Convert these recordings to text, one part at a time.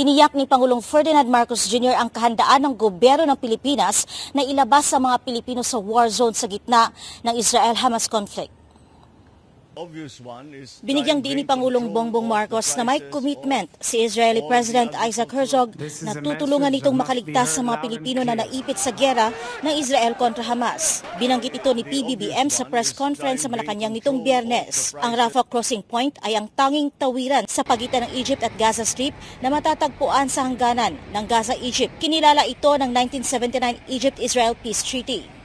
Tiniyak ni Pangulong Ferdinand Marcos Jr. ang kahandaan ng gobyerno ng Pilipinas na ilabas sa mga Pilipino sa war zone sa gitna ng Israel-Hamas conflict. Binigyang din ni Pangulong Bongbong Marcos na may commitment si Israeli President Isaac Herzog na tutulungan nitong makaligtas sa mga Pilipino na naipit sa gyera ng Israel kontra Hamas. Binanggit ito ni PBBM sa press conference sa Malacanang nitong biyernes. Ang Rafah Crossing Point ay ang tanging tawiran sa pagitan ng Egypt at Gaza Strip na matatagpuan sa hangganan ng Gaza-Egypt. Kinilala ito ng 1979 Egypt-Israel Peace Treaty.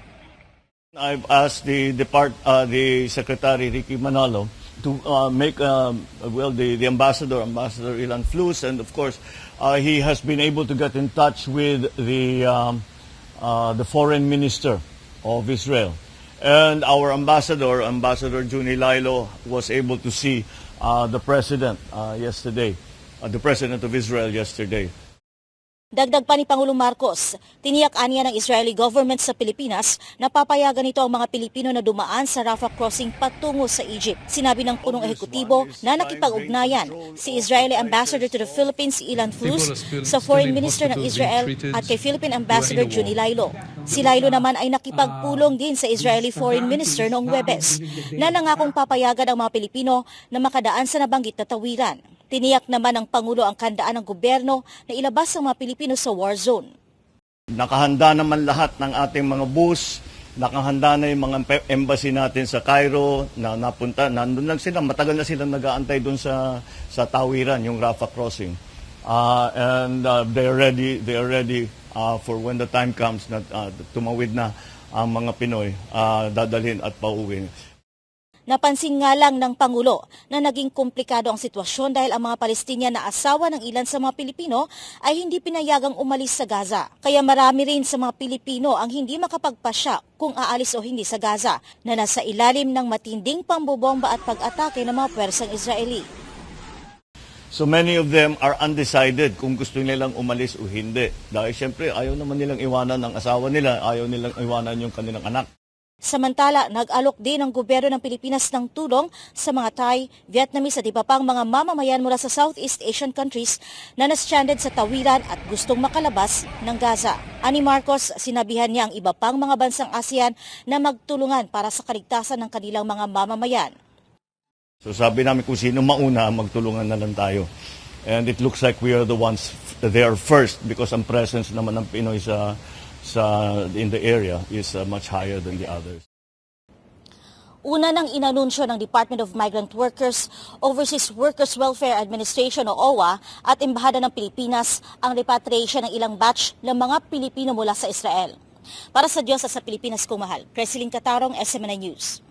I've asked the depart, uh, the Secretary Ricky Manalo to uh, make um, well the, the ambassador, Ambassador Ilan Flus, and of course uh, he has been able to get in touch with the um, uh, the foreign minister of Israel, and our ambassador, Ambassador Juni Lailo, was able to see uh, the president uh, yesterday, uh, the president of Israel yesterday. Dagdag pa ni Pangulong Marcos, tiniyak aniya ng Israeli government sa Pilipinas na papayagan nito ang mga Pilipino na dumaan sa Rafah crossing patungo sa Egypt. Sinabi ng punong ehekutibo na nakipag-ugnayan si Israeli Ambassador to the Philippines Ilan Flus sa Foreign Minister ng Israel at kay Philippine Ambassador Juni Lailo. Si Lailo naman ay nakipagpulong din sa Israeli Foreign Minister noong Webes na nangakong papayagan ang mga Pilipino na makadaan sa nabanggit na tawiran. Tiniyak naman ng Pangulo ang kandaan ng gobyerno na ilabas ang mga Pilipino sa war zone. Nakahanda naman lahat ng ating mga bus, nakahanda na yung mga embassy natin sa Cairo na napunta, nandun lang sila, matagal na silang nag-aantay doon sa, sa tawiran, yung Rafah crossing. Uh, and uh, they're ready, they're ready uh, for when the time comes na uh, tumawid na ang mga Pinoy, uh, dadalhin at pauwi. Napansin nga lang ng Pangulo na naging komplikado ang sitwasyon dahil ang mga Palestinian na asawa ng ilan sa mga Pilipino ay hindi pinayagang umalis sa Gaza. Kaya marami rin sa mga Pilipino ang hindi makapagpasya kung aalis o hindi sa Gaza na nasa ilalim ng matinding pambobomba at pag-atake ng mga pwersang Israeli. So many of them are undecided kung gusto nilang umalis o hindi. Dahil siyempre ayaw naman nilang iwanan ang asawa nila, ayaw nilang iwanan yung kanilang anak. Samantala, nag-alok din ang gobyerno ng Pilipinas ng tulong sa mga Thai, Vietnamese at iba pang mga mamamayan mula sa Southeast Asian countries na nastranded sa tawiran at gustong makalabas ng Gaza. Ani Marcos, sinabihan niya ang iba pang mga bansang ASEAN na magtulungan para sa kaligtasan ng kanilang mga mamamayan. So sabi namin kung sino mauna, magtulungan na lang tayo. And it looks like we are the ones there first because ang presence naman ng Pinoy sa sa in the area is uh, much higher than the others. Una nang inanunsyo ng Department of Migrant Workers, Overseas Workers Welfare Administration o OWA at Embahada ng Pilipinas ang repatriation ng ilang batch ng mga Pilipino mula sa Israel. Para sa Diyos at sa Pilipinas kumahal, President Katarong, SMNI News.